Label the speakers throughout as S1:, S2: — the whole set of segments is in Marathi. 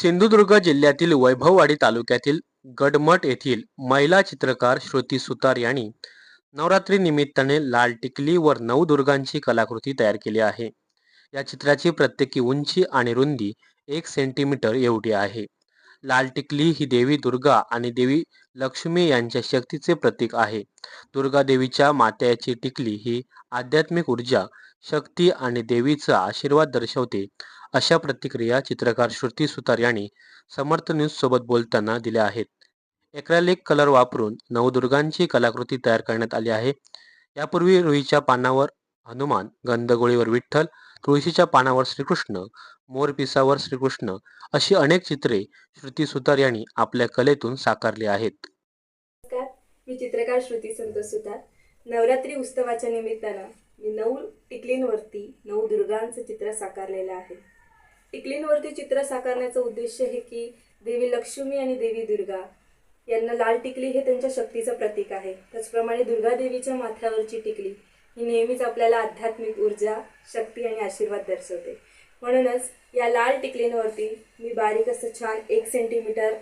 S1: सिंधुदुर्ग जिल्ह्यातील वैभववाडी तालुक्यातील गडमट येथील महिला चित्रकार श्रुती सुतार यांनी नवरात्री निमित्ताने लाल टिकली वर नऊ दुर्गांची कलाकृती तयार केली आहे या चित्राची प्रत्येकी उंची आणि रुंदी एक सेंटीमीटर एवढी आहे लाल टिकली ही देवी दुर्गा आणि देवी लक्ष्मी यांच्या शक्तीचे प्रतीक आहे दुर्गा देवीच्या मात्याची टिकली ही आध्यात्मिक ऊर्जा शक्ती आणि देवीचा आशीर्वाद दर्शवते अशा प्रतिक्रिया चित्रकार श्रुती सुतार यांनी समर्थ न्यूज सोबत बोलताना दिल्या आहेत एक्रेलिक कलर वापरून नवदुर्गांची कलाकृती तयार करण्यात आली आहे यापूर्वी रुईच्या पानावर हनुमान गंधगोळीवर विठ्ठल तुळशीच्या पानावर श्रीकृष्ण मोरपिसावर श्रीकृष्ण अशी अनेक चित्रे श्रुती सुतार यांनी आपल्या कलेतून साकारली आहेत
S2: मी चित्रकार श्रुती संतोष सुतार नवरात्री उत्सवाच्या निमित्तानं मी नऊ टिकलींवरती नऊ दुर्गांचं चित्र साकारलेलं आहे टिकलींवरती चित्र साकारण्याचं उद्देश हे की देवी लक्ष्मी आणि देवी दुर्गा यांना लाल टिकली हे त्यांच्या शक्तीचं प्रतीक आहे त्याचप्रमाणे दुर्गादेवीच्या माथ्यावरची टिकली ही नेहमीच आपल्याला आध्यात्मिक ऊर्जा शक्ती आणि आशीर्वाद दर्शवते म्हणूनच या लाल टिकलींवरती मी बारीक असं छान एक सेंटीमीटर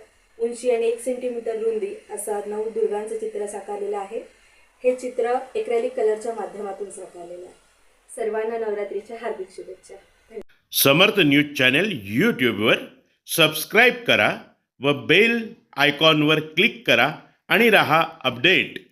S2: उंची आणि एक सेंटीमीटर रुंदी असा नऊ दुर्गांचं चित्र साकारलेलं आहे हे चित्र एक्रेलिक कलरच्या माध्यमातून साकारलेलं आहे सर्वांना नवरात्रीच्या हार्दिक शुभेच्छा
S3: समर्थ न्यूज चॅनेल यूट्यूबवर सबस्क्राईब करा व बेल आयकॉनवर क्लिक करा आणि रहा अपडेट